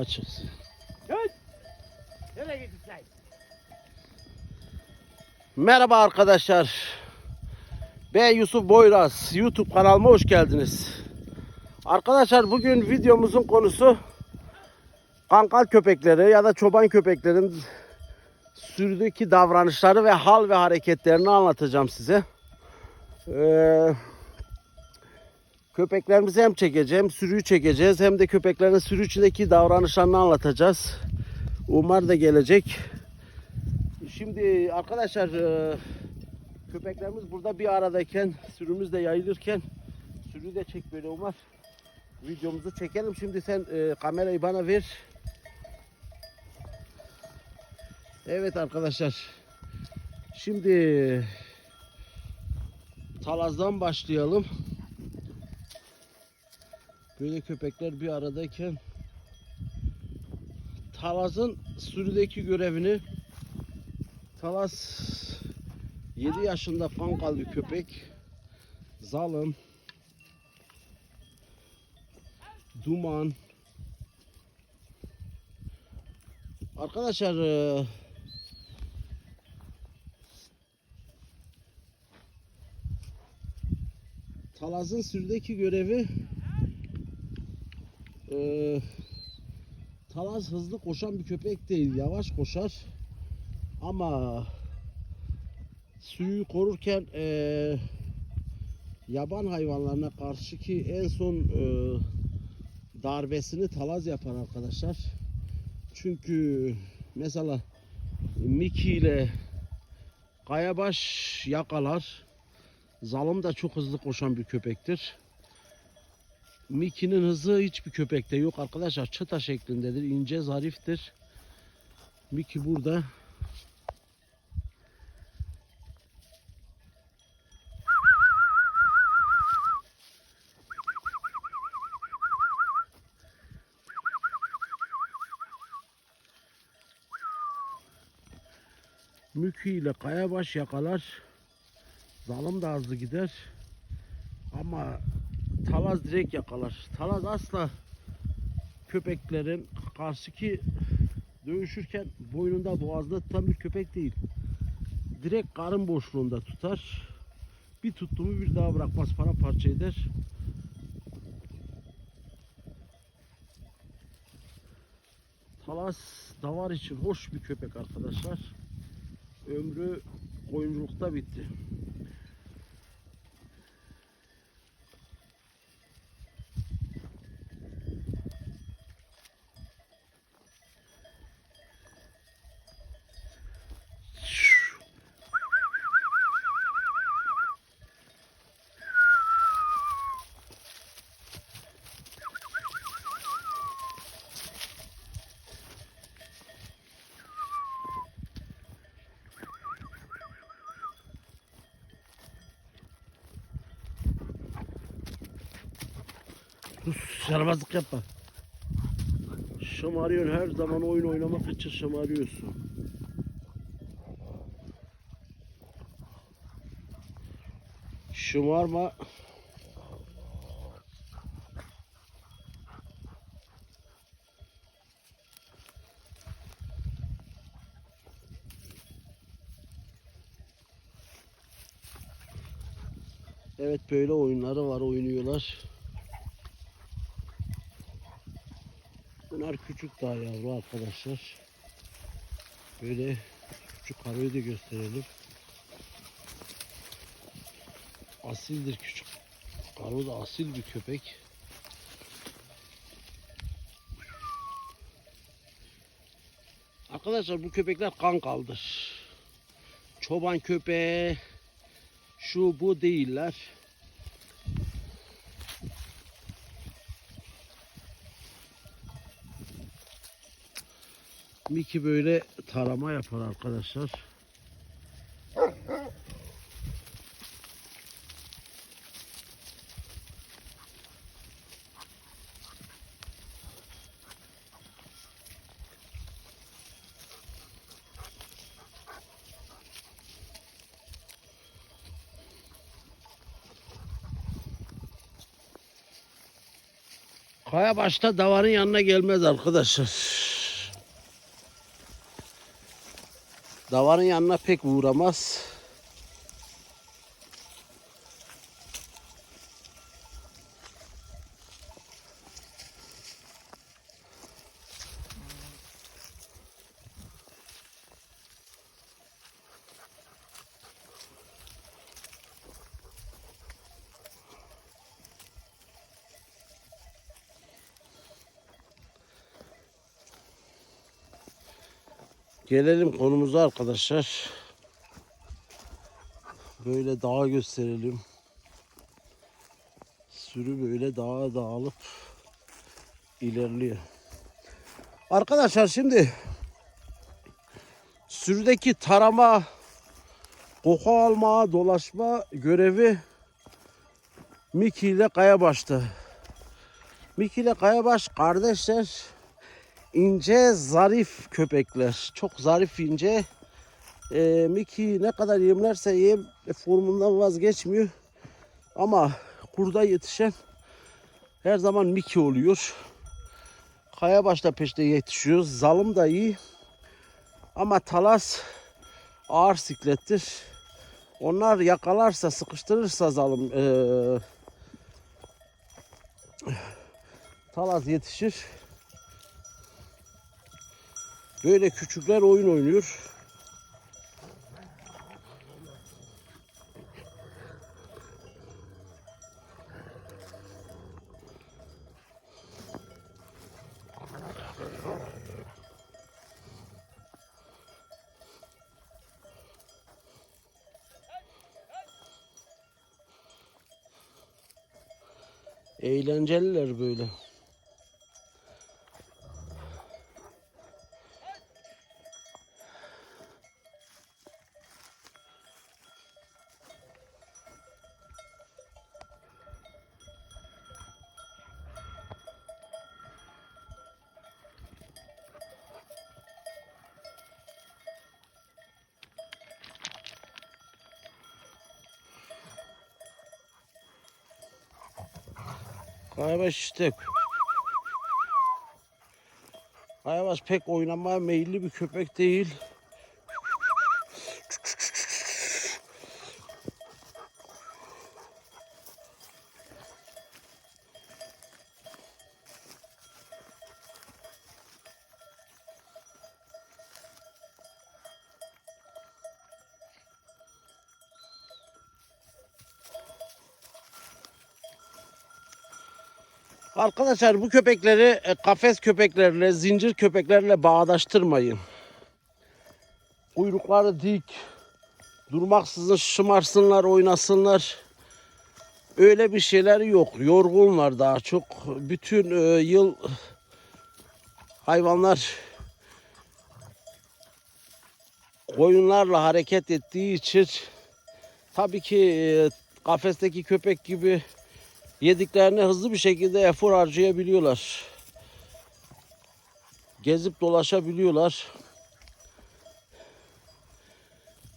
Açız. Git. Nereye gideceksin? Merhaba arkadaşlar. Ben Yusuf Boyraz. YouTube kanalıma hoş geldiniz. Arkadaşlar bugün videomuzun konusu kankal köpekleri ya da çoban köpeklerin sürüdeki davranışları ve hal ve hareketlerini anlatacağım size. Ee, köpeklerimizi hem çekeceğim, sürüyü çekeceğiz hem de köpeklerin sürü içindeki davranışlarını anlatacağız. Umar da gelecek. Şimdi arkadaşlar e, köpeklerimiz burada bir aradayken sürümüz de yayılırken sürüyü de çek böyle Umar. Videomuzu çekelim. Şimdi sen e, kamerayı bana ver. Evet arkadaşlar. Şimdi talazdan başlayalım. Böyle köpekler bir aradayken talazın sürüdeki görevini Talas 7 yaşında kankal bir köpek. Zalım. Duman. Arkadaşlar e, Talaz'ın sürüdeki görevi e, Talaz hızlı koşan bir köpek değil. Yavaş koşar. Ama suyu korurken eee, yaban hayvanlarına karşı ki en son eee, darbesini talaz yapar arkadaşlar. Çünkü mesela Miki ile Kayabaş yakalar. Zalım da çok hızlı koşan bir köpektir. Miki'nin hızı hiçbir köpekte yok arkadaşlar. Çıta şeklindedir. ince zariftir. Miki burada Mükü ile Kayabaş yakalar. Zalım da hızlı gider. Ama Talaz direkt yakalar. Talaz asla köpeklerin karşıki dövüşürken boynunda boğazda tutan bir köpek değil. Direkt karın boşluğunda tutar. Bir tuttu bir daha bırakmaz para parça eder. Talas davar için hoş bir köpek arkadaşlar. Ömrü koyunculukta bitti. Sus yaramazlık yapma. Şımarıyorsun her zaman oyun oynamak için şımarıyorsun. Şımarma. Evet böyle oyunları var oynuyorlar. Bunlar küçük daha yavru arkadaşlar. Böyle küçük karıyı da gösterelim. Asildir küçük. Karo da asil bir köpek. Arkadaşlar bu köpekler kan kaldır. Çoban köpeği şu bu değiller. Miki böyle tarama yapar arkadaşlar. Kaya başta davarın yanına gelmez arkadaşlar. Davarın yanına pek uğramaz. Gelelim konumuza arkadaşlar. Böyle dağa gösterelim. Sürü böyle dağa dağılıp ilerliyor. Arkadaşlar şimdi sürüdeki tarama, koku alma, dolaşma görevi Miki ile Kayabaş'ta. Miki ile Kayabaş kardeşler ince zarif köpekler. Çok zarif ince. Ee, Mickey ne kadar yemlerse yem e, formundan vazgeçmiyor. Ama kurda yetişen her zaman Mickey oluyor. Kaya başta peşte yetişiyor. Zalım da iyi. Ama talas ağır siklettir. Onlar yakalarsa, sıkıştırırsa zalım ee, talas yetişir. Böyle küçükler oyun oynuyor. Eğlenceliler böyle. Kayabaş işte. Kayabaş pek oynamaya meyilli bir köpek değil. Arkadaşlar bu köpekleri e, kafes köpeklerle, zincir köpeklerle bağdaştırmayın. Kuyrukları dik, durmaksızın şımarsınlar, oynasınlar. Öyle bir şeyler yok. Yorgunlar daha çok. Bütün e, yıl hayvanlar koyunlarla hareket ettiği için tabii ki e, kafesteki köpek gibi yediklerini hızlı bir şekilde efor harcayabiliyorlar. Gezip dolaşabiliyorlar.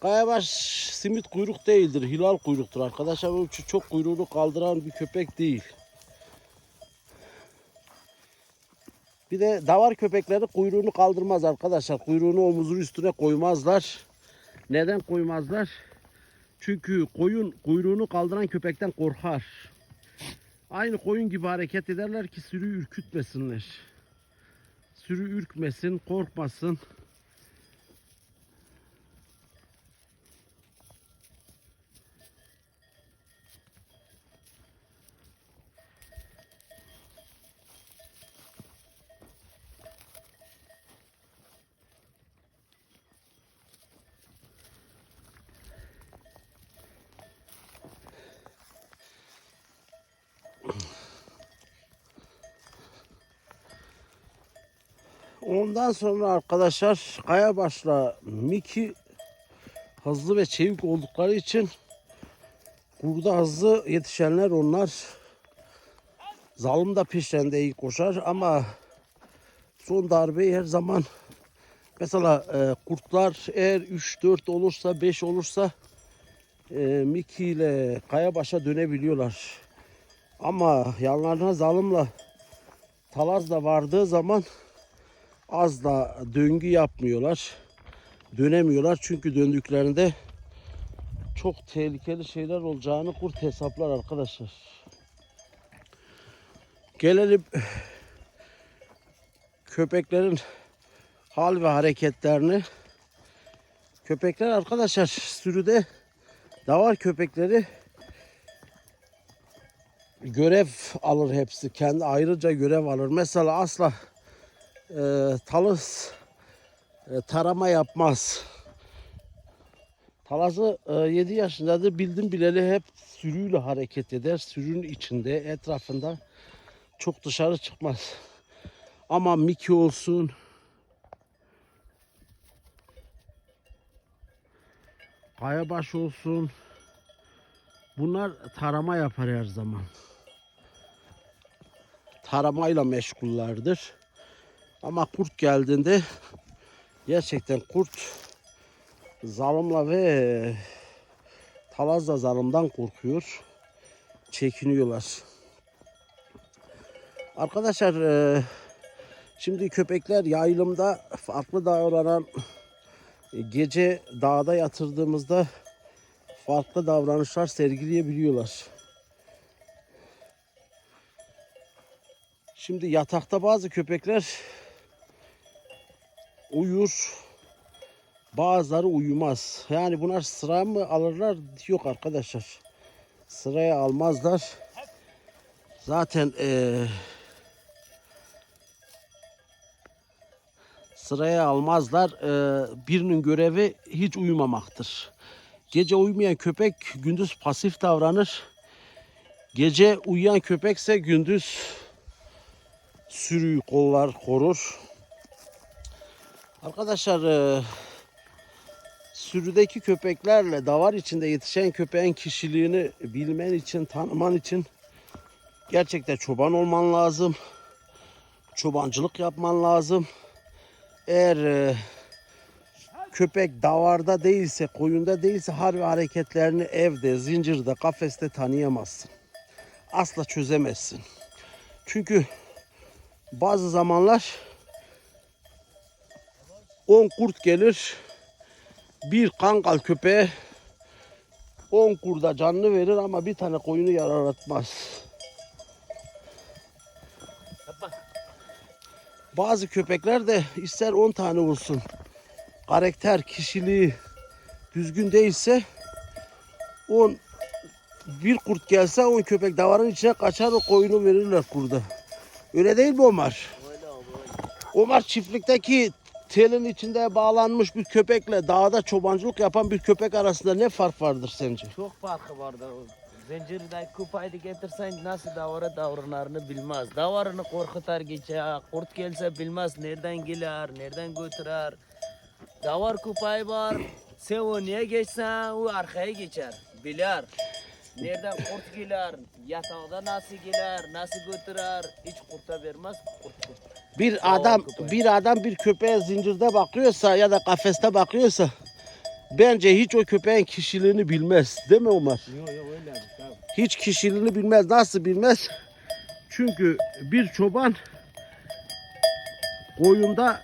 Kayabaş simit kuyruk değildir. Hilal kuyruktur arkadaşlar. Bu çok kuyruğunu kaldıran bir köpek değil. Bir de davar köpekleri kuyruğunu kaldırmaz arkadaşlar. Kuyruğunu omuzun üstüne koymazlar. Neden koymazlar? Çünkü koyun kuyruğunu kaldıran köpekten korkar. Aynı koyun gibi hareket ederler ki sürüyü ürkütmesinler. Sürü ürkmesin, korkmasın. Ondan sonra arkadaşlar Kayabaş'la Miki hızlı ve çevik oldukları için burada hızlı yetişenler onlar. Zalım da peşlerinde iyi koşar ama son darbeyi her zaman mesela e, kurtlar eğer 3-4 olursa 5 olursa e, Miki ile Kayabaş'a dönebiliyorlar. Ama yanlarına zalımla talaz da vardığı zaman az da döngü yapmıyorlar. Dönemiyorlar çünkü döndüklerinde çok tehlikeli şeyler olacağını kurt hesaplar arkadaşlar. Gelelim köpeklerin hal ve hareketlerini. Köpekler arkadaşlar sürüde davar köpekleri görev alır hepsi. Kendi ayrıca görev alır. Mesela asla e, talız e, tarama yapmaz. Talazı e, 7 yaşındadır. Bildim bileli hep sürüyle hareket eder. Sürünün içinde, etrafında çok dışarı çıkmaz. Ama Miki olsun, Kayabaş olsun. Bunlar tarama yapar her zaman. Taramayla meşgullerdir. Ama kurt geldiğinde gerçekten kurt zalimle ve talazla zalimden korkuyor. Çekiniyorlar. Arkadaşlar e, şimdi köpekler yayılımda farklı davranan e, gece dağda yatırdığımızda farklı davranışlar sergileyebiliyorlar. Şimdi yatakta bazı köpekler uyur, bazıları uyumaz. Yani bunlar sıra mı alırlar? Yok arkadaşlar. Sıraya almazlar. Zaten eee sıraya almazlar. Ee, birinin görevi hiç uyumamaktır. Gece uyumayan köpek gündüz pasif davranır. Gece uyuyan köpekse gündüz sürüyü kollar korur. Arkadaşlar e, sürüdeki köpeklerle davar içinde yetişen köpeğin kişiliğini bilmen için, tanıman için gerçekten çoban olman lazım. Çobancılık yapman lazım. Eğer e, köpek davarda değilse, koyunda değilse harbi hareketlerini evde, zincirde, kafeste tanıyamazsın. Asla çözemezsin. Çünkü bazı zamanlar 10 kurt gelir, bir kangal köpeğe 10 kurda canını verir ama bir tane koyunu yaralatmaz. Bazı köpekler de ister 10 tane olsun. Karakter, kişiliği düzgün değilse 10 bir kurt gelse 10 köpek davarın içine kaçar o koyunu verirler kurda. Öyle değil mi Omar? Omar çiftlikteki telin içinde bağlanmış bir köpekle dağda çobancılık yapan bir köpek arasında ne fark vardır sence? Çok farkı var da o. Zincirden kupaydı getirsen nasıl davara davranarını bilmez. Davarını korkutar geçer. Kurt gelse bilmez nereden gelir, nereden götürür. Davar kupayı var. Sen o niye geçsen o arkaya geçer. Bilir. Nereden kurt gelir, yatağda nasıl gelir, nasıl götürür. Hiç kurta vermez, kurt kurt. Bir adam köpeği. bir adam bir köpeğe zincirde bakıyorsa ya da kafeste bakıyorsa bence hiç o köpeğin kişiliğini bilmez. Değil mi Omar? Yok yok öyle. Tamam. hiç kişiliğini bilmez. Nasıl bilmez? Çünkü bir çoban koyunda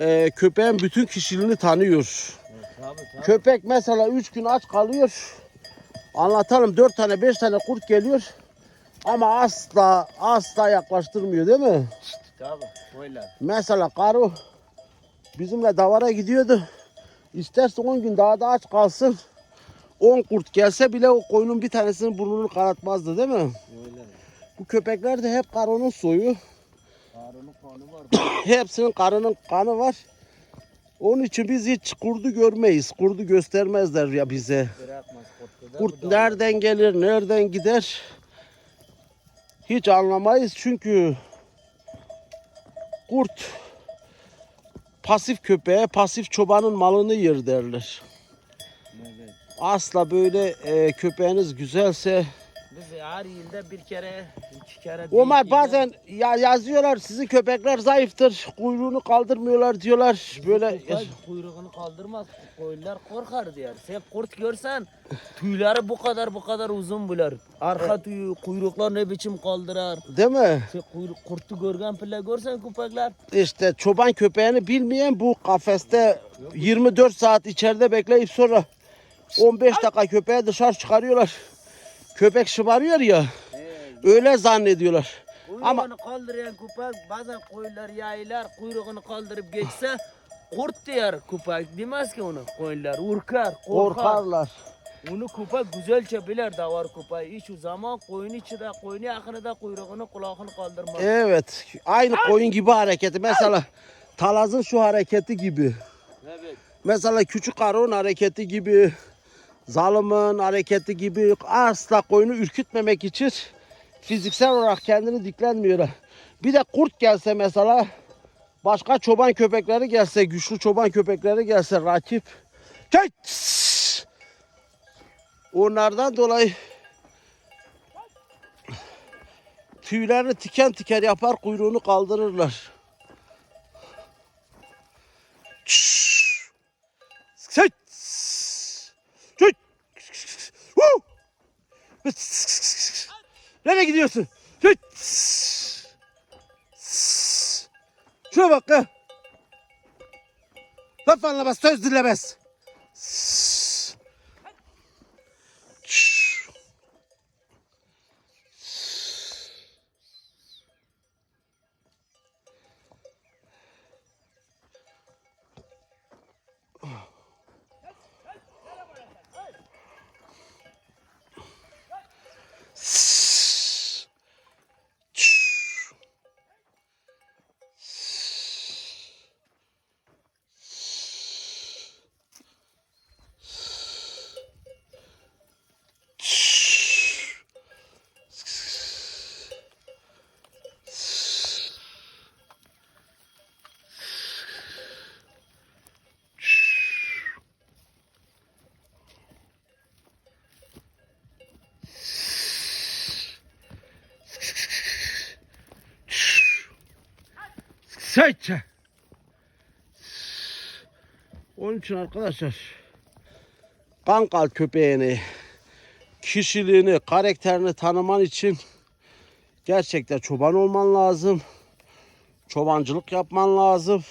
e, köpeğin bütün kişiliğini tanıyor. Tabii tabii. Köpek mesela 3 gün aç kalıyor. Anlatalım 4 tane 5 tane kurt geliyor. Ama asla asla yaklaştırmıyor değil mi? Tabii öyle. Mesela karı bizimle davara gidiyordu. İsterse 10 gün dağda aç kalsın. 10 kurt gelse bile o koyunun bir tanesinin burnunu kanatmazdı değil mi? Öyle. Bu köpekler de hep karının soyu. Karının kanı var. Hepsinin karının kanı var. Onun için biz hiç kurdu görmeyiz. Kurdu göstermezler ya bize. Bırakmaz da. Kurt da- nereden gelir, nereden gider hiç anlamayız. Çünkü kurt pasif köpeğe, pasif çobanın malını yer derler. Evet. Asla böyle e, köpeğiniz güzelse Biz her yılda bir kere, iki kere... Değil, bazen ya yazıyorlar sizin köpekler zayıftır. Kuyruğunu kaldırmıyorlar diyorlar. Böyle kuyruğunu kaldırmaz. Koyunlar korkar diyor. Sen kurt görsen tüyleri bu kadar bu kadar uzun bular. Arka tüyü, kuyruklar ne biçim kaldırar. değil mi? Sen kuyruk, kurtu görgen pille görsen köpekler. İşte çoban köpeğini bilmeyen bu kafeste 24 saat içeride bekleyip sonra 15 dakika köpeği dışarı çıkarıyorlar. Köpek şımarıyor ya. Öyle zannediyorlar. Kuyruğunu Ama- kaldıran köpek bazen koyunlar yaylar kuyruğunu kaldırıp geçse kurt diyor köpek. Demez ki onu koyunlar. Urkar, korkar. Korkarlar. Onu köpek güzelce bilir de var köpeği. Hiç o zaman koyun içinde, koyun yakınında kuyruğunu kulağını kaldırmaz. Evet. Aynı koyun gibi hareketi. Mesela talazın şu hareketi gibi. Evet. Mesela küçük arı'nın hareketi gibi. Zalımın hareketi gibi. Asla koyunu ürkütmemek için fiziksel olarak kendini diklenmiyor. Bir de kurt gelse mesela başka çoban köpekleri gelse, güçlü çoban köpekleri gelse rakip. Tss! Onlardan dolayı tüylerini tiken tiken yapar, kuyruğunu kaldırırlar. Şşş! Nereye gidiyorsun? Şuna bak ha. Laf anlamaz, söz dinlemez. Seçe. Onun için arkadaşlar kankal köpeğini, kişiliğini, karakterini tanıman için gerçekten çoban olman lazım. Çobancılık yapman lazım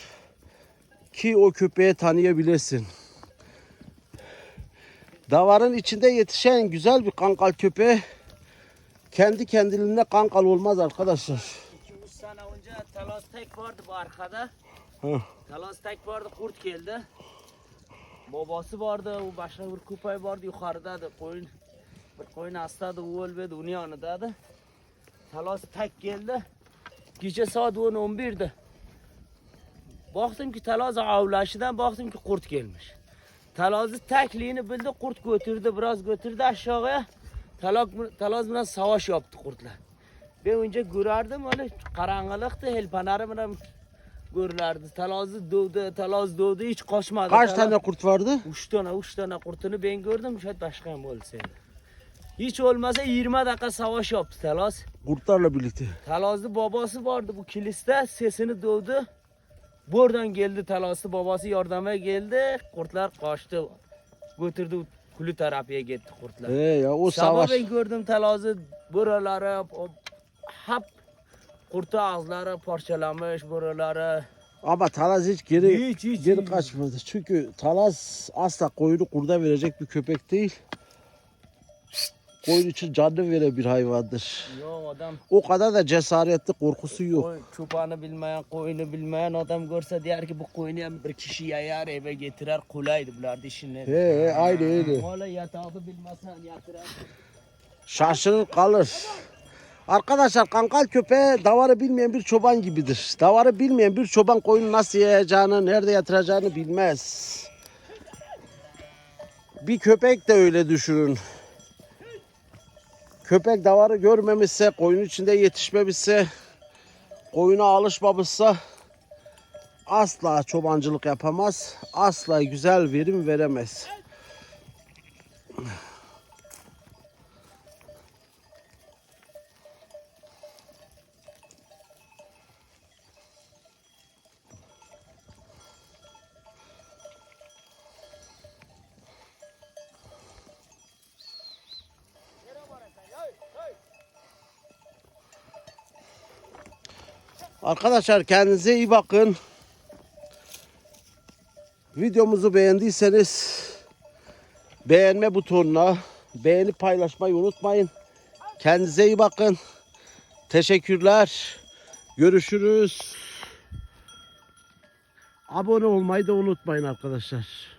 ki o köpeği tanıyabilesin. Davarın içinde yetişen güzel bir kankal köpeği kendi kendiliğine kankal olmaz arkadaşlar. 2-3 sene önce Talas Tek vardı bu arkada. Hı. Talas Tek vardı kurt geldi. Babası vardı, o başka bir köpek vardı yukarıdaydı. Koyun, bir koyun hastaydı, o ölmedi, onun yanındaydı. Talas Tek geldi. Gece saat 10-11'di. Baktım ki Talas avlaşıdan baktım ki kurt gelmiş. Talazı tekliğini bildi, kurt götürdü, biraz götürdü aşağıya. Talak, talaz biraz savaş yaptı kurtlar. Ben önce görerdim öyle karanlıktı, helpanarım görürlerdi. Talazı doğdu, talaz doğdu, hiç kaçmadı. Kaç Talaz- tane kurt vardı? Üç tane, üç tane kurtunu ben gördüm, şayet başka mı olsaydı. Hiç olmasa 20 dakika savaş yaptı Talaz. Kurtlarla birlikte. Talazlı babası vardı bu kiliste, sesini duydu. Buradan geldi Talazlı babası yardıma geldi, kurtlar kaçtı. Götürdü kulü terapiye gitti kurtlar. He ya o Sabah savaş. ben gördüm Talazı buraları o, hep kurtu ağızları parçalamış buraları. Ama Talaz hiç geri Hiç, hiç, geri hiç. kaçmadı. Çünkü Talaz asla koyunu kurda verecek bir köpek değil. Koyun için canlı veren bir hayvandır. Yok adam O kadar da cesaretli korkusu yok. koy, çobanı bilmeyen, koyunu bilmeyen adam görse der ki bu koyunu bir kişi yayar eve getirir kolaydı bunlar işini. He he aynı öyle. Valla yatağı bilmesen yatırar. Şaşırır kalır. Arkadaşlar kankal köpeği davarı bilmeyen bir çoban gibidir. Davarı bilmeyen bir çoban koyunu nasıl yiyeceğini, nerede yatıracağını bilmez. Bir köpek de öyle düşünün. Köpek davarı görmemişse, koyun içinde yetişmemişse, koyuna alışmamışsa asla çobancılık yapamaz. Asla güzel verim veremez. Arkadaşlar kendinize iyi bakın. Videomuzu beğendiyseniz beğenme butonuna beğenip paylaşmayı unutmayın. Kendinize iyi bakın. Teşekkürler. Görüşürüz. Abone olmayı da unutmayın arkadaşlar.